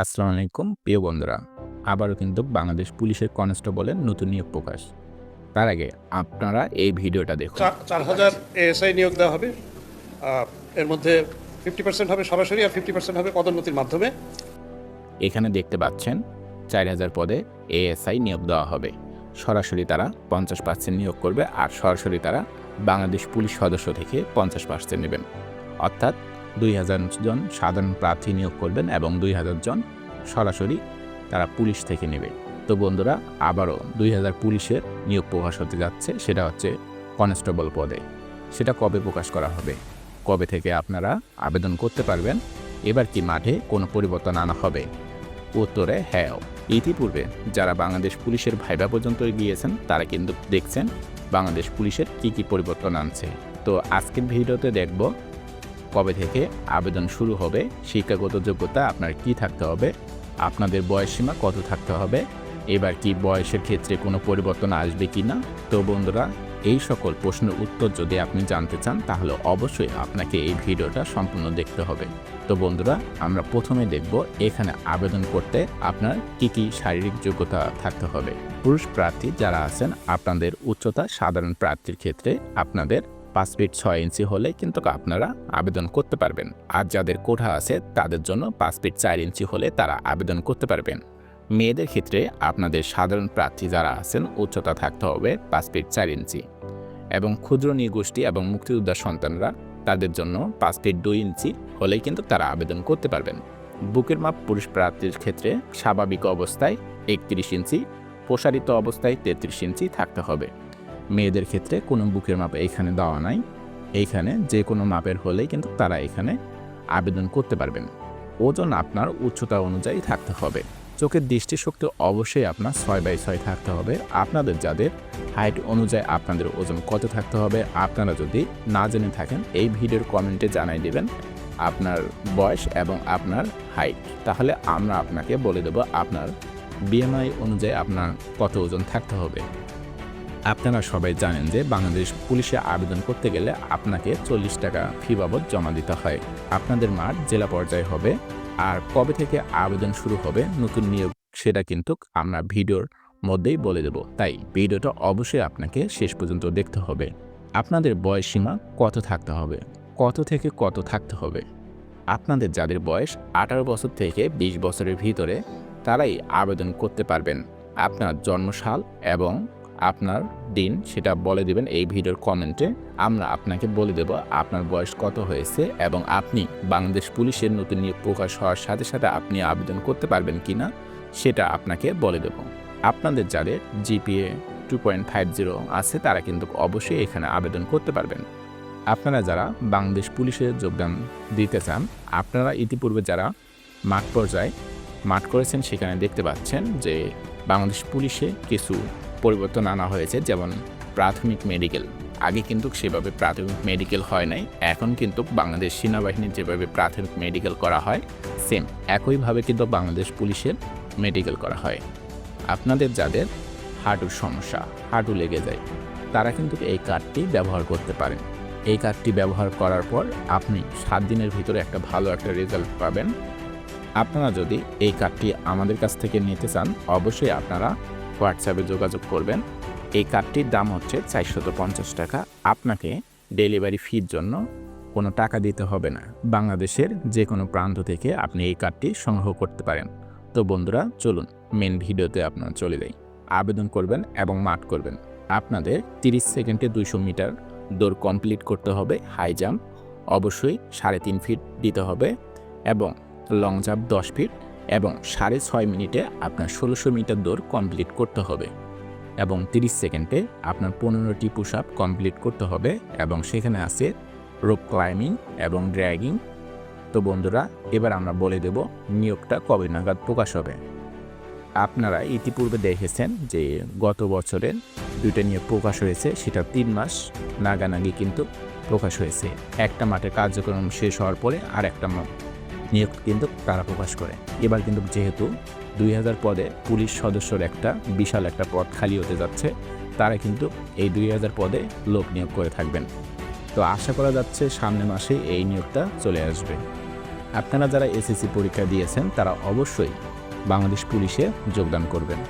আসসালামু আলাইকুম প্রিয় বন্ধুরা। আবারও কিন্তু বাংলাদেশ পুলিশের কনস্টেবলের নতুন নিয়োগ প্রকাশ। তার আগে আপনারা এই ভিডিওটা দেখুন। চার হাজার এএসআই নিয়োগ দেওয়া হবে। এর মধ্যে ফিফটি পার্সেন্ট হবে সরাসরি আর ফিফটি পার্সেন্ট হবে পদোন্নতির মাধ্যমে। এখানে দেখতে পাচ্ছেন চার হাজার পদে এএসআই নিয়োগ দেওয়া হবে। সরাসরি তারা পঞ্চাশ পার্সেন্ট নিয়োগ করবে আর সরাসরি তারা বাংলাদেশ পুলিশ সদস্য থেকে পঞ্চাশ পার্সেন্ট নেবেন। অর্থাৎ দুই হাজার জন সাধারণ প্রার্থী নিয়োগ করবেন এবং দুই হাজার জন সরাসরি তারা পুলিশ থেকে নেবে। তো বন্ধুরা, আবারও দুই হাজার পুলিশের নিয়োগ প্রকাশ হতে যাচ্ছে, সেটা হচ্ছে কনস্টেবল পদে। সেটা কবে প্রকাশ করা হবে? কবে থেকে আপনারা আবেদন করতে পারবেন? এবার কি মাঠে কোনো পরিবর্তন আনা হবে? উত্তরে হ্যাঁ। ইতিপূর্বে যারা বাংলাদেশ পুলিশের ভাইবা পর্যন্ত গিয়েছেন তারা কিন্তু দেখছেন বাংলাদেশ পুলিশের কি কি পরিবর্তন আনছে। তো আজকের ভিডিওতে দেখব কবে থেকে আবেদন শুরু হবে, শিক্ষাগত যোগ্যতা আপনার কি থাকতে হবে, আপনাদের বয়সসীমা কত থাকতে হবে, এবার কি বয়সের ক্ষেত্রে কোনো পরিবর্তন আসবে কি না? তো বন্ধুরা, এই সকল প্রশ্নের উত্তর যদি আপনি জানতে চান, তাহলে অবশ্যই আপনাকে এই ভিডিওটা সম্পূর্ণ দেখতে হবে। তো বন্ধুরা, আমরা প্রথমে দেখব এখানে আবেদন করতে আপনার কি কি শারীরিক যোগ্যতা থাকতে হবে। পুরুষ প্রার্থী যারা আছেন, আপনাদের উচ্চতা সাধারণ প্রার্থীর ক্ষেত্রে আপনাদের পাঁচ ফিট ছয় ইঞ্চি হলে কিন্তু আপনারা আবেদন করতে পারবেন। আর যাদের কোঠা আছে, তাদের জন্য পাঁচ ফিট চার ইঞ্চি হলে তারা আবেদন করতে পারবেন। মেয়েদের ক্ষেত্রে আপনাদের সাধারণ প্রার্থী যারা আছেন, উচ্চতা থাকতে হবে পাঁচ ফিট চার ইঞ্চি। এবং ক্ষুদ্র নৃগোষ্ঠী এবং মুক্তিযোদ্ধা সন্তানরা, তাদের জন্য পাঁচ ফিট দুই ইঞ্চি হলেই কিন্তু তারা আবেদন করতে পারবেন। বুকের মাপ পুরুষ প্রার্থীর ক্ষেত্রে স্বাভাবিক অবস্থায় একত্রিশ ইঞ্চি, প্রসারিত অবস্থায় তেত্রিশ ইঞ্চি থাকতে হবে। মেয়েদের ক্ষেত্রে কোনো বুকের মাপ এইখানে দেওয়া নাই। এইখানে যে কোনো মাপের হলেই কিন্তু তারা এখানে আবেদন করতে পারবেন। ওজন আপনার উচ্চতা অনুযায়ী থাকতে হবে। চোখের দৃষ্টিশক্তি অবশ্যই আপনার ছয় বাই ছয় থাকতে হবে। আপনাদের যাদের হাইট অনুযায়ী আপনাদের ওজন কত থাকতে হবে, আপনারা যদি না জেনে থাকেন, এই ভিডিওর কমেন্টে জানাই দেবেন আপনার বয়স এবং আপনার হাইট। তাহলে আমরা আপনাকে বলে দেব আপনার বিএমআই অনুযায়ী আপনার কত ওজন থাকতে হবে। আপনারা সবাই জানেন যে বাংলাদেশ পুলিশে আবেদন করতে গেলে আপনাকে চল্লিশ টাকা ফি বাবদ জমা দিতে হয়। আপনাদের মাঠ জেলা পর্যায়ে হবে। আর কবে থেকে আবেদন শুরু হবে, নতুন নিয়োগ, সেটা কিন্তু আমরা ভিডিওর মধ্যেই বলে দেব। তাই ভিডিওটা অবশ্যই আপনাকে শেষ পর্যন্ত দেখতে হবে। আপনাদের বয়স সীমা কত থাকতে হবে? কত থেকে কত থাকতে হবে? আপনাদের যাদের বয়স আঠারো বছর থেকে ২০ বছরের ভিতরে, তারাই আবেদন করতে পারবেন। আপনার জন্মসাল এবং আপনার দিন, সেটা বলে দিবেন এই ভিডিওর কমেন্টে। আমরা আপনাকে বলে দেব আপনার বয়স কত হয়েছে এবং আপনি বাংলাদেশ পুলিশের নতুন নিয়োগ প্রকাশ হওয়ার সাথে সাথে আপনি আবেদন করতে পারবেন কি না সেটা আপনাকে বলে দেব। আপনাদের যাদের GPA two point five zero আছে, তারা কিন্তু অবশ্যই এখানে আবেদন করতে পারবেন। আপনারা যারা বাংলাদেশ পুলিশে যোগদান দিতে চান, আপনারা ইতিপূর্বে যারা মাঠ পর্যায়ে মাঠ করেছেন, সেখানে দেখতে পাচ্ছেন যে বাংলাদেশ পুলিশে কিছু পরিবর্তন আনা হয়েছে, যেমন প্রাথমিক মেডিকেল। আগে কিন্তু সেভাবে প্রাথমিক মেডিকেল হয় নাই, এখন কিন্তু বাংলাদেশ সেনাবাহিনীর যেভাবে প্রাথমিক মেডিকেল করা হয়, সেম একইভাবে কিন্তু বাংলাদেশ পুলিশের মেডিকেল করা হয়। আপনাদের যাদের হাঁটুর সমস্যা, হাঁটু লেগে যায়, তারা কিন্তু এই কার্ডটি ব্যবহার করতে পারেন। এই কার্ডটি ব্যবহার করার পর আপনি সাত দিনের ভিতরে একটা ভালো একটা রেজাল্ট পাবেন। আপনারা যদি এই কার্ডটি আমাদের কাছ থেকে নিতে চান, অবশ্যই আপনারা হোয়াটসঅ্যাপে যোগাযোগ করবেন। এই কার্ডটির দাম হচ্ছে চারশত পঞ্চাশ টাকা। আপনাকে ডেলিভারি ফির জন্য কোনো টাকা দিতে হবে না। বাংলাদেশের যে কোনো প্রান্ত থেকে আপনি এই কার্ডটি সংগ্রহ করতে পারেন। তো বন্ধুরা, চলুন মেন ভিডিওতে আপনারা চলে যাই। আবেদন করবেন এবং মাঠ করবেন। আপনাদের 30 সেকেন্ডে দুইশো মিটার দৌড় কমপ্লিট করতে হবে, হাই জাম্প। অবশ্যই সাড়ে তিন ফিট দিতে হবে এবং লং জাম্প দশ ফিট। এবং সাড়ে ছয় মিনিটে আপনার ষোলোশো মিটার দৌড় কমপ্লিট করতে হবে এবং 30 সেকেন্ডে আপনার পনেরোটি পুশ আপ কমপ্লিট করতে হবে এবং সেখানে আছে রোপ ক্লাইম্বিং এবং ড্র্যাগিং। তো বন্ধুরা, এবার আমরা বলে দেব নিয়োগটা কবে নাগাদ প্রকাশ হবে। আপনারা ইতিপূর্বে দেখেছেন যে গত বছরের দুইটা নিয়োগ প্রকাশ হয়েছে, সেটা তিন মাস নাগানাগি কিন্তু প্রকাশ হয়েছে। একটা মাঠের কার্যক্রম শেষ হওয়ার পরে আর একটা নিয়োগ কিন্তু তারা প্রকাশ করে। এবার কিন্তু যেহেতু দুই হাজার পদে পুলিশ সদস্যর একটা বিশাল একটা পদ খালি হতে যাচ্ছে, তারা কিন্তু এই দুই হাজার পদে লোক নিয়োগ করে থাকবেন। তো আশা করা যাচ্ছে সামনে মাসে এই নিয়োগটা চলে আসবে। আপনারা যারা এসএসসি পরীক্ষা দিয়েছেন, তারা অবশ্যই বাংলাদেশ পুলিশে যোগদান করবেন।